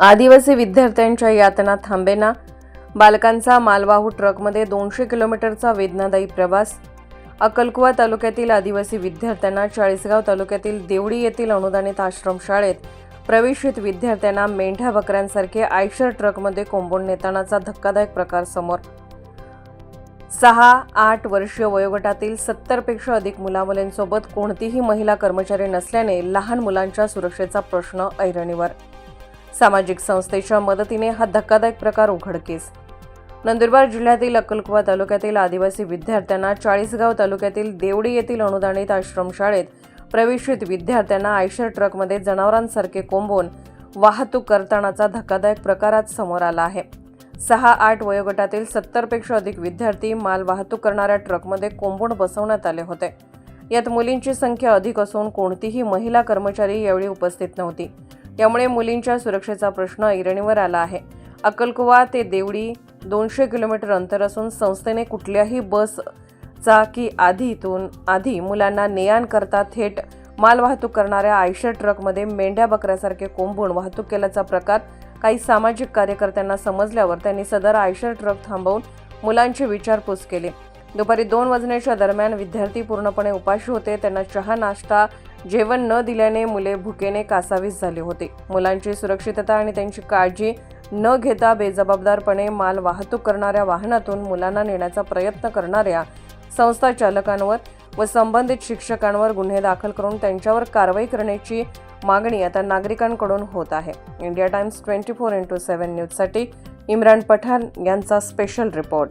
आदिवासी विद्यार्थ्यांच्या यातना थांबेना. बालकांचा मालवाहू ट्रकमध्ये दोनशे किलोमीटरचा वेदनादायी प्रवास. अक्कलकुवा तालुक्यातील आदिवासी विद्यार्थ्यांना चाळीसगाव तालुक्यातील देवडी येथील अनुदानित आश्रमशाळेत प्रवेशित विद्यार्थ्यांना मेंढ्या बकऱ्यांसारखे आयशर ट्रकमध्ये कोंबून नेतानाचा धक्कादायक प्रकार समोर. सहा आठ वर्षीय वयोगटातील सत्तरपेक्षा अधिक मुलामुलींसोबत कोणतीही महिला कर्मचारी नसल्याने लहान मुलांच्या सुरक्षेचा प्रश्न ऐरणीवर. सामाजिक संस्थेच्या मदतीने हा धक्कादायक प्रकार उघडकीस. नंदुरबार जिल्ह्यातील अक्कलकुवा तालुक्यातील आदिवासी विद्यार्थ्यांना चाळीसगाव तालुक्यातील देवडी येथील अनुदानित आश्रमशाळेत प्रवेशित विद्यार्थ्यांना आयशर ट्रकमध्ये जनावरांसारखे कोंबून वाहतूक करतानाचा धक्कादायक प्रकार आज समोर आला आहे. सहा आठ वयोगटातील सत्तरपेक्षा अधिक विद्यार्थी माल वाहतूक करणाऱ्या ट्रकमध्ये कोंबून बसवण्यात आले होते. यात मुलींची संख्या अधिक असून कोणतीही महिला कर्मचारी यावेळी उपस्थित नव्हती. यामुळे मुलींच्या सुरक्षेचा प्रश्न ऐरणीवर आला आहे. अक्कलकुवा ते देवडी दोनशे किलोमीटर अंतर असून संस्थेने कुठल्याही बसचा की आधीतून आधी मुलांना ने करता थेट मालवाहतूक करणाऱ्या आयशर ट्रकमध्ये मेंढ्या बकऱ्यासारखे कोंबून वाहतूक केल्याचा प्रकार काही सामाजिक कार्यकर्त्यांना समजल्यावर त्यांनी सदर आयशर ट्रक थांबवून मुलांची विचारपूस केली. दुपारी दोन वाजण्याच्या दरम्यान विद्यार्थी पूर्णपणे उपाशी होते. त्यांना चहा नाश्ता जेवण न दिल्याने मुले भुकेने कासावीस झाली होती. मुलांची सुरक्षितता आणि त्यांची काळजी न घेता बेजबाबदारपणे माल वाहतूक करणाऱ्या वाहनातून मुलांना नेण्याचा प्रयत्न करणाऱ्या संस्था चालकांवर व संबंधित शिक्षकांवर गुन्हे दाखल करून त्यांच्यावर कारवाई करण्याची मागणी आता नागरिकांकडून होत आहे. India Times twenty four into seven न्यूजसाठी इम्रान पठाण यांचा स्पेशल रिपोर्ट.